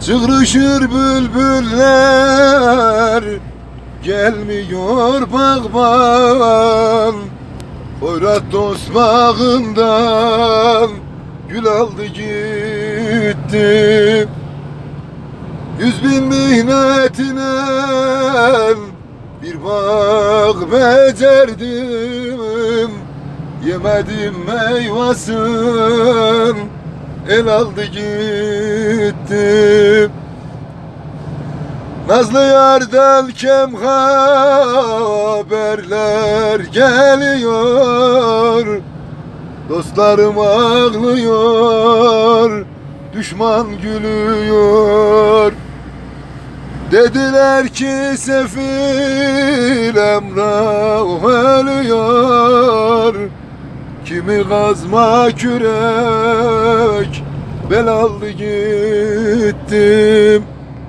Çıgrışır bülbüller Gelmiyor bağban Hoyrat dost bağından Gül aldı gitti. Yüz bin mihnetine Bir bağ becerdim. Yemedim meyvasın El aldı gitti Nazlı yardan kem haberler geliyor. Dostlarım ağlıyor Düşman gülüyor. Dediler ki sefil Emrah ölüyor. Kimi kazma kürek Bel gittim